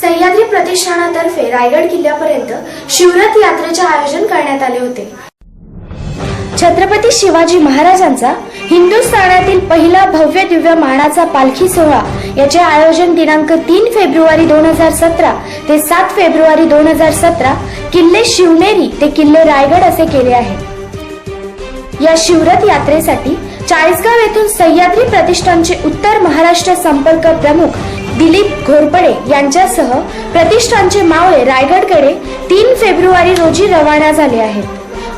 सह्याद्री प्रतिष्ठानातर्फे रायगड किल्ल्यापर्यंत शिवरथ यात्रेचे आयोजन करण्यात आले होते. छत्रपती शिवाजी महाराजांचा हिंदुस्थानातील पहिला भव्य दिव्य मानाचा पालखी सोहळा याचे आयोजन दिनांक तीन फेब्रुवारी दोन हजार सतरा ते सात फेब्रुवारी दोन हजार सतरा किल्ले शिवनेरी ते किल्ले रायगड असे केले आहे. या शिवरथ यात्रेसाठी चाळीसगाव येथून सह्याद्री प्रतिष्ठानचे उत्तर महाराष्ट्र संपर्क प्रमुख दिलीप घोरपडे यांच्यासह प्रतिष्ठानचे मावळे रायगडकडे तीन फेब्रुवारी रोजी रवाना झाले आहेत.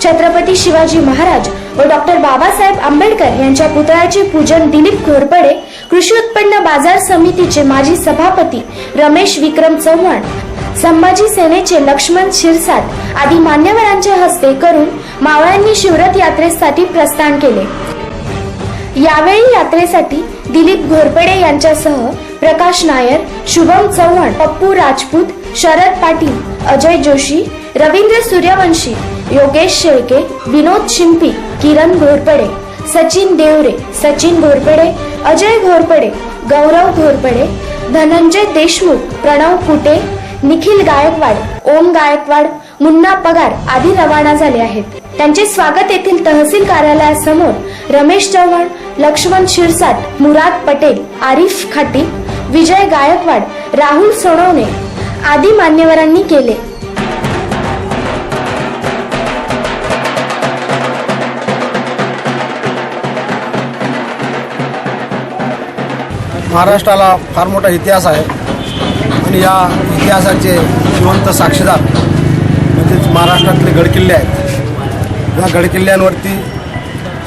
छत्रपती शिवाजी महाराज व डॉक्टर बाबासाहेब आंबेडकर यांच्या पुतळ्याचे पूजन दिलीप घोरपडे कृषी उत्पन्न बाजार समितीचे माजी सभापती रमेश विक्रम चव्हाण संभाजी सेनेचे लक्ष्मण शिरसाट आदी मान्यवरांच्या हस्ते करून मावळ्यांनी शिवरथ यात्रेसाठी प्रस्थान केले. यावेळी यात्रेसाठी दिलीप घोरपडे यांच्यासह प्रकाश नायर शुभम चव्हाण पप्पू राजपूत शरद पाटील अजय जोशी रवींद्र सूर्यवंशी योगेश शेळके विनोद शिंपी किरण घोरपडे सचिन देवरे सचिन घोरपडे अजय घोरपडे गौरव घोरपडे धनंजय देशमुख प्रणव कुटे निखिल गायकवाड ओम गायकवाड मुन्ना पगार आदी रवाना झाले आहेत. त्यांचे स्वागत येथील तहसील कार्यालयासमोर रमेश चव्हाण लक्ष्मण शिरसाट मुराद पटेल आरिफ खाटी विजय गायकवाड राहुल सोनवणे आदी मान्यवरांनी केले. महाराष्ट्राला फार मोठा इतिहास आहे. आणि या इतिहासाचे जिवंत साक्षीदार म्हणजेच महाराष्ट्रातले गडकिल्ले आहेत. या गडकिल्ल्यांवरती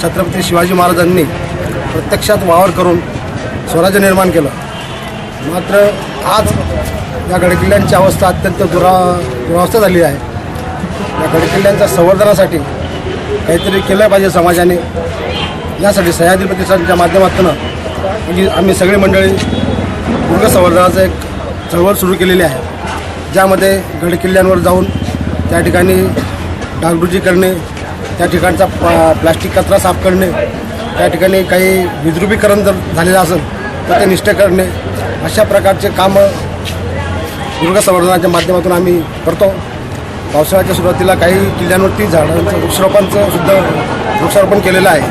छत्रपती शिवाजी महाराजांनी प्रत्यक्षात वावर करून स्वराज्य निर्माण केलं. मात्र आज या गडकिल्ल्यांची अवस्था अत्यंत दुरा दुरावस्था झाली आहे. या गडकिल्ल्यांच्या संवर्धनासाठी काहीतरी केलं पाहिजे समाजाने. यासाठी सह्याद्री प्रतिष्ठानच्या माध्यमातून म्हणजे आम्ही सगळी मंडळी दुर्ग संवर्धनाचं एक चळवळ सुरू केलेली आहे. ज्यामध्ये गडकिल्ल्यांवर जाऊन त्या ठिकाणी डागडुजी करणे त्या ठिकाणचा प- प्लास्टिक कचरा साफ करणे त्या ठिकाणी काही विद्रुपीकरण जर झालेलं असेल तर ते निष्ठ करणे अशा प्रकारचे कामं दुर्गसंवर्धनाच्या माध्यमातून आम्ही करतो. पावसाळ्याच्या सुरुवातीला काही किल्ल्यांवरती झाडांचं वृक्षारोपणचं सुद्धा वृक्षारोपण केलेलं आहे.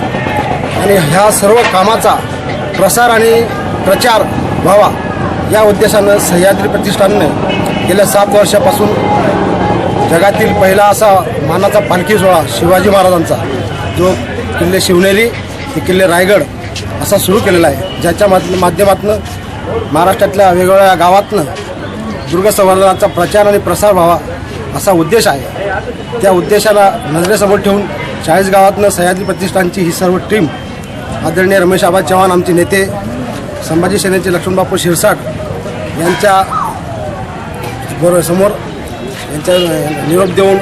आणि ह्या सर्व कामाचा प्रसार आणि प्रचार व्हावा या उद्देशानं सह्याद्री प्रतिष्ठानने गेल्या सात वर्षापासून जगातील पहिला असा मानाचा पालखी सोहळा शिवाजी महाराजांचा. जो किल्ले शिवनेरी ते किल्ले रायगड असा सुरू केलेला आहे. ज्याच्या माध्यमातून महाराष्ट्रातल्या वेगवेगळ्या गावातनं दुर्ग संवर्धनाचा प्रचार आणि प्रसार व्हावा असा उद्देश आहे. त्या उद्देशाला नजरेसमोर ठेवून चाळीस गावातनं सह्याद्री प्रतिष्ठानची ही सर्व टीम आदरणीय रमेश आबा चव्हाण आमचे नेते संभाजी सेनेचे लक्ष्मणबापू शिरसाट यांच्या बरोबर समोर यांच्या निरोप देऊन